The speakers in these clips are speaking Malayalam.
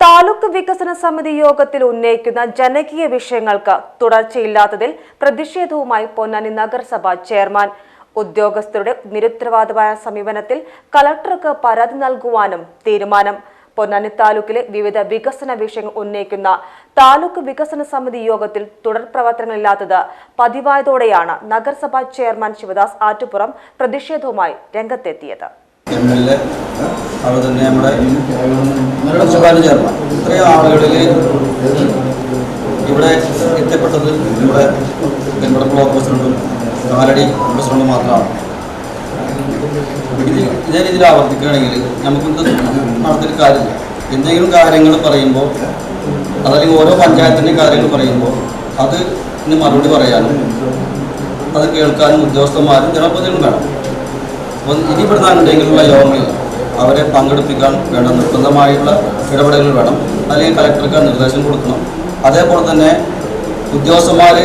താലൂക്ക് വികസന സമിതി യോഗത്തിൽ ഉന്നയിക്കുന്ന ജനകീയ വിഷയങ്ങൾക്ക് തുടർച്ചയില്ലാത്തതിൽ പ്രതിഷേധവുമായി പൊന്നാനി നഗരസഭാ ചെയർമാൻ ഉദ്യോഗസ്ഥരുടെ നിരുത്തരവാദമായ സമീപനത്തിൽ കലക്ടർക്ക് പരാതി നൽകുവാനും തീരുമാനം. പൊന്നാനി താലൂക്കിലെ വിവിധ വികസന വിഷയങ്ങൾ ഉന്നയിക്കുന്ന താലൂക്ക് വികസന സമിതി യോഗത്തിൽ തുടർ പ്രവർത്തനങ്ങളില്ലാത്തത് പതിവായതോടെയാണ് നഗരസഭാ ചെയർമാൻ ശിവദാസ് ആറ്റുപുറം പ്രതിഷേധവുമായി രംഗത്തെത്തിയത്. അതുപോലെ തന്നെ നമ്മുടെ മുനിസിപ്പാലിറ്റി ചെയർമാൻ. ഇത്രയും ആളുകളിൽ ഇവിടെ എത്തിപ്പെട്ടത് ഇവിടെ നമ്മുടെ ബ്ലോക്ക് പ്രസിഡന്റും കാലടി പ്രസിഡന്റും മാത്രമാണ്. ഇത് ഇതേ രീതിയിൽ ആവർത്തിക്കുകയാണെങ്കിൽ നമുക്കിത് നടത്തിയൊരു കാര്യമില്ല. എന്തെങ്കിലും കാര്യങ്ങൾ പറയുമ്പോൾ അതല്ലെങ്കിൽ ഓരോ പഞ്ചായത്തിന്റെയും കാര്യങ്ങൾ പറയുമ്പോൾ അത് ഇനി മറുപടി പറയാനും അത് കേൾക്കാനും ഉദ്യോഗസ്ഥന്മാരും ജനപ്രതിനിധികളും വേണം. അപ്പം ഇനി ഇവിടുന്ന് എന്തെങ്കിലുമുള്ള യോഗങ്ങളിൽ അവരെ പങ്കെടുപ്പിക്കാൻ വേണ്ട നിർബന്ധമായുള്ള ഇടപെടലുകൾ വേണം. അല്ലെങ്കിൽ കലക്ടർക്ക് നിർദ്ദേശം കൊടുക്കണം. അതേപോലെ തന്നെ ഉദ്യോഗസ്ഥന്മാർ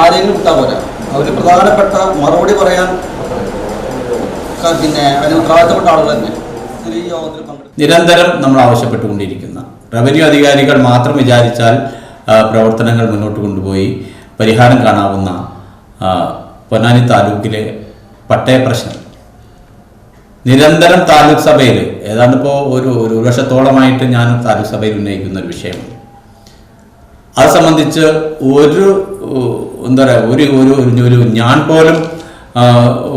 ആരെങ്കിലും വിട്ടാൽ പോരാ. അവർ പ്രധാനപ്പെട്ട മറുപടി പറയാൻ പിന്നെ അതിന് ഉത്തരവാദിത്തപ്പെട്ട ആളുകൾ തന്നെ. നിരന്തരം നമ്മൾ ആവശ്യപ്പെട്ടുകൊണ്ടിരിക്കുന്ന റവന്യൂ അധികാരികൾ മാത്രം വിചാരിച്ചാൽ പ്രവർത്തനങ്ങൾ മുന്നോട്ട് കൊണ്ടുപോയി പരിഹാരം കാണാവുന്ന പൊന്നാനി താലൂക്കിലെ പട്ടയ പ്രശ്നം. നിരന്തരം താലൂക്ക് സഭയിൽ ഏതാണ്ട് ഇപ്പോൾ ഒരു ഒരു വർഷത്തോളമായിട്ട് ഞാൻ താലൂക്ക് സഭയിൽ ഉന്നയിക്കുന്ന ഒരു വിഷയമാണ് അത് സംബന്ധിച്ച് ഒരു എന്താ പറയുക ഒരു ഒരു ഒരു- ഞാൻ പോലും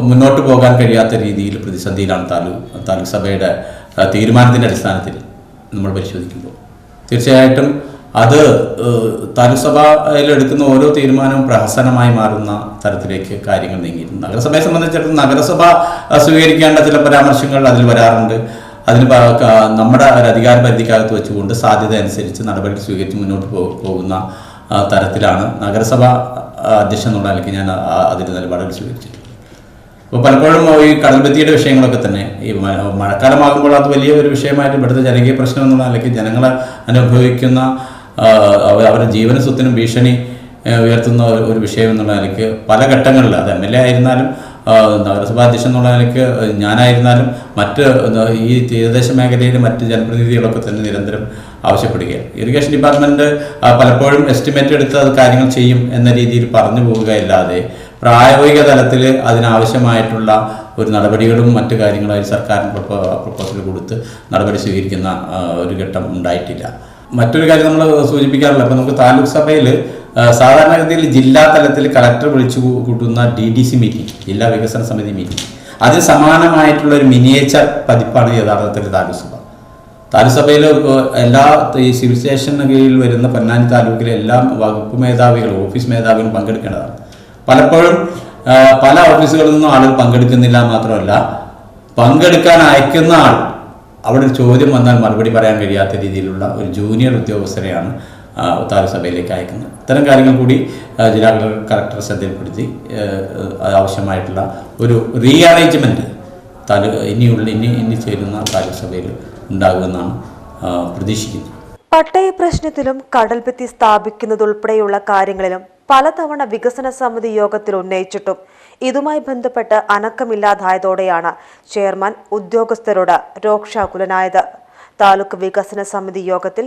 മുന്നോട്ട് പോകാൻ കഴിയാത്ത രീതിയിൽ പ്രതിസന്ധിയിലാണ് താലൂക്ക് താലൂക്ക് സഭയുടെ തീരുമാനത്തിന്റെ അടിസ്ഥാനത്തിൽ നമ്മൾ പരിശോധിക്കുമ്പോൾ. തീർച്ചയായിട്ടും അത് ഏഹ്, എടുക്കുന്ന ഓരോ തീരുമാനവും പ്രഹസനമായി മാറുന്ന തരത്തിലേക്ക് കാര്യങ്ങൾ നീങ്ങിയിരുന്നു നഗരസഭയെ സംബന്ധിച്ചിടത്തോളം നഗരസഭ സ്വീകരിക്കേണ്ട ചില പരാമർശങ്ങൾ അതിൽ വരാറുണ്ട്. അതിന് നമ്മുടെ ഒരു അധികാര പരിധിക്കകത്ത് വെച്ചുകൊണ്ട് സാധ്യത അനുസരിച്ച് നടപടി സ്വീകരിച്ച് മുന്നോട്ട് പോകുന്ന തരത്തിലാണ് നഗരസഭ അധ്യക്ഷൻ എന്നുള്ള നിലയ്ക്ക് ഞാൻ അതിന്റെ നിലപാടുകൾ സ്വീകരിച്ചിട്ടുണ്ട് അപ്പോൾ പലപ്പോഴും ഈ കടൽഭിത്തിയുടെ വിഷയങ്ങളൊക്കെ തന്നെ ഈ മഴക്കാലമാകുമ്പോൾ അത് വലിയ ഒരു വിഷയമായിട്ട് ഇവിടുത്തെ ജനകീയ പ്രശ്നം എന്നുള്ള നിലയ്ക്ക് ജനങ്ങൾ അനുഭവിക്കുന്ന അവരുടെ ജീവന സ്വത്തിനും ഭീഷണി ഉയർത്തുന്ന ഒരു- വിഷയം എന്നുള്ള നിലയ്ക്ക് പല ഘട്ടങ്ങളിൽ അത് എം എൽ എ ആയിരുന്നാലും നഗരസഭാ അധ്യക്ഷൻ എന്നുള്ള നിലയ്ക്ക് ഞാനായിരുന്നാലും മറ്റ് ഈ തീരദേശ മേഖലയിലെ മറ്റ് ജനപ്രതിനിധികളൊക്കെ തന്നെ നിരന്തരം ആവശ്യപ്പെടുകയാണ്. ഇറിഗേഷൻ ഡിപ്പാർട്ട്മെന്റ് പലപ്പോഴും എസ്റ്റിമേറ്റ് എടുത്ത് അത് കാര്യങ്ങൾ ചെയ്യും എന്ന രീതിയിൽ പറഞ്ഞു പോവുകയല്ലാതെ പ്രായോഗിക തലത്തിൽ അതിനാവശ്യമായിട്ടുള്ള ഒരു നടപടികളും മറ്റു കാര്യങ്ങളായി സർക്കാരിന് പ്രപ്പോസൽ കൊടുത്ത് നടപടി സ്വീകരിക്കുന്ന ഒരു ഘട്ടം ഉണ്ടായിട്ടില്ല. മറ്റൊരു കാര്യം നമ്മൾ സൂചിപ്പിക്കാറില്ല അപ്പം നമുക്ക് താലൂക്ക് സഭയിൽ സാധാരണഗതിയിൽ ജില്ലാ തലത്തിൽ കളക്ടർ വിളിച്ചു കൂട്ടുന്ന ഡി ഡി സി മീറ്റിംഗ് ജില്ലാ വികസന സമിതി മീറ്റിംഗ് അതിന് സമാനമായിട്ടുള്ള ഒരു മിനിയേച്ചർ പതിപ്പാണ് യഥാർത്ഥത്തിൽ താലൂക്ക് സഭ. താലൂക്ക് സഭയിൽ എല്ലാ ഈ സിവിൽ സ്റ്റേഷന് കീഴിൽ വരുന്ന പൊന്നാനി താലൂക്കിലെ എല്ലാ വകുപ്പ് മേധാവികളും ഓഫീസ് മേധാവികളും പങ്കെടുക്കേണ്ടതാണ്. പലപ്പോഴും പല ഓഫീസുകളിൽ നിന്നും ആളുകൾ പങ്കെടുക്കുന്നില്ല മാത്രമല്ല പങ്കെടുക്കാൻ അയക്കുന്ന ആൾ അവിടെ ഒരു ചോദ്യം വന്നാൽ മറുപടി പറയാൻ കഴിയാത്ത രീതിയിലുള്ള ഒരു ജൂനിയർ ഉദ്യോഗസ്ഥരെയാണ് താരസഭയിലേക്ക് സഭയിലേക്ക് അയക്കുന്നത്. ഇത്തരം കാര്യങ്ങൾ കൂടി ജില്ലാ കളക്ടർ ശ്രദ്ധയിൽപ്പെടുത്തി ആവശ്യമായിട്ടുള്ള ഒരു റീ അറേഞ്ച്മെന്റ് താലൂ ഇനിയുള്ള ഇനി ഇനി ചേരുന്ന താലൂക്ക് സഭയിൽ ഉണ്ടാകുമെന്നാണ് പ്രതീക്ഷിക്കുന്നത് പട്ടയ പ്രശ്നത്തിലും കടൽഭിത്തി സ്ഥാപിക്കുന്നതുൾപ്പെടെയുള്ള കാര്യങ്ങളിലും പലതവണ വികസന സമിതി യോഗത്തിൽ ഉന്നയിച്ചിട്ടും ഇതുമായി ബന്ധപ്പെട്ട് അനക്കമില്ലാതായതോടെയാണ് ചെയർമാൻ ഉദ്യോഗസ്ഥരോട് രോക്ഷാകുലനായത്. താലൂക്ക് വികസന സമിതി യോഗത്തിൽ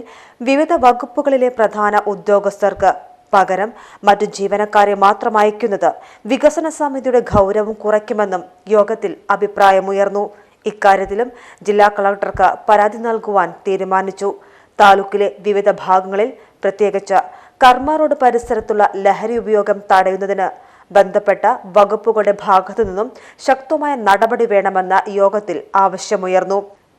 വിവിധ വകുപ്പുകളിലെ പ്രധാന ഉദ്യോഗസ്ഥർക്ക് പകരം മറ്റു ജീവനക്കാരെ മാത്രം അയക്കുന്നത് വികസന സമിതിയുടെ ഗൗരവം കുറയ്ക്കുമെന്നും യോഗത്തിൽ അഭിപ്രായമുയർന്നു. ഇക്കാര്യത്തിലും ജില്ലാ കളക്ടർക്ക് പരാതി നൽകുവാൻ തീരുമാനിച്ചു. താലൂക്കിലെ വിവിധ ഭാഗങ്ങളിൽ പ്രത്യേകിച്ച് കർമ്മ റോഡ് പരിസരത്തുള്ള ലഹരി ഉപയോഗം തടയുന്നതിന് ബന്ധപ്പെട്ട വകുപ്പുകളുടെ ഭാഗത്തു നിന്നും ശക്തമായ നടപടി വേണമെന്ന യോഗത്തിൽ ആവശ്യമുയർന്നു.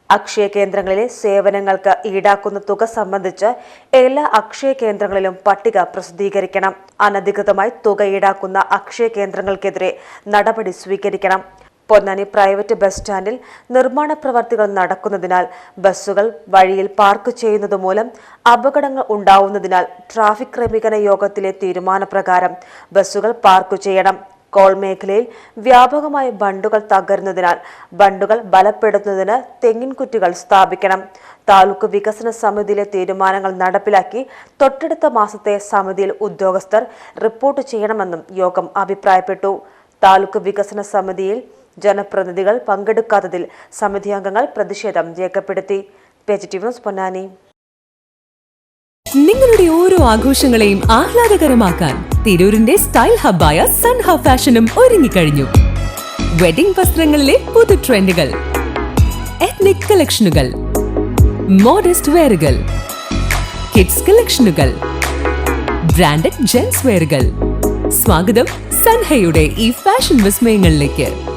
അക്ഷയ കേന്ദ്രങ്ങളിലെ സേവനങ്ങൾക്ക് ഈടാക്കുന്ന തുക സംബന്ധിച്ച് എല്ലാ അക്ഷയ കേന്ദ്രങ്ങളിലും പട്ടിക പ്രസിദ്ധീകരിക്കണം. അനധികൃതമായി തുക ഈടാക്കുന്ന അക്ഷയ കേന്ദ്രങ്ങൾക്കെതിരെ നടപടി സ്വീകരിക്കണം. പൊന്നാനി പ്രൈവറ്റ് ബസ് സ്റ്റാൻഡിൽ നിർമ്മാണ പ്രവർത്തികൾ നടക്കുന്നതിനാൽ ബസ്സുകൾ വഴിയിൽ പാർക്ക് ചെയ്യുന്നതുമൂലം അപകടങ്ങൾ ഉണ്ടാവുന്നതിനാൽ ട്രാഫിക് ക്രമീകരണ യോഗത്തിലെ തീരുമാനപ്രകാരം ബസ്സുകൾ പാർക്ക് ചെയ്യണം. കോൾ മേഖലയിൽ വ്യാപകമായി ബണ്ടുകൾ തകരുന്നതിനാൽ ബണ്ടുകൾ ബലപ്പെടുത്തുന്നതിന് തെങ്ങിൻകുറ്റുകൾ സ്ഥാപിക്കണം. താലൂക്ക് വികസന സമിതിയിലെ തീരുമാനങ്ങൾ നടപ്പിലാക്കി തൊട്ടടുത്ത മാസത്തെ സമിതിയിൽ ഉദ്യോഗസ്ഥർ റിപ്പോർട്ട് ചെയ്യണമെന്നും യോഗം അഭിപ്രായപ്പെട്ടു. താലൂക്ക് വികസന സമിതിയിൽ ജനപ്രതിനിധികൾ പങ്കെടുക്കാത്തതിൽ സമിതി അംഗങ്ങൾ പ്രതിഷേധം രേഖപ്പെടുത്തി. പൊന്നാനി. നിങ്ങളുടെ ഓരോ ആഘോഷങ്ങളെയും ആഹ്ലാദകരമാക്കാൻ തിരൂരിന്റെ സ്റ്റൈൽ ഹബ്ബായ സൺ ഹബ് ഫാഷനും ഒരുങ്ങിക്കഴിഞ്ഞു. വെഡിംഗ് വസ്ത്രങ്ങളിലെ പുതു ട്രെൻഡുകൾ എത്നിക് കളക്ഷനുകൾ മോഡസ്റ്റ് വെയറുകൾ കിഡ്സ് കളക്ഷനുകൾ ബ്രാൻഡഡ് ജെൻസ് വെയറുകൾ സ്വാഗതം സൻഹയുടെ ഈ ഫാഷൻ വിസ്മയങ്ങളിലേക്ക്.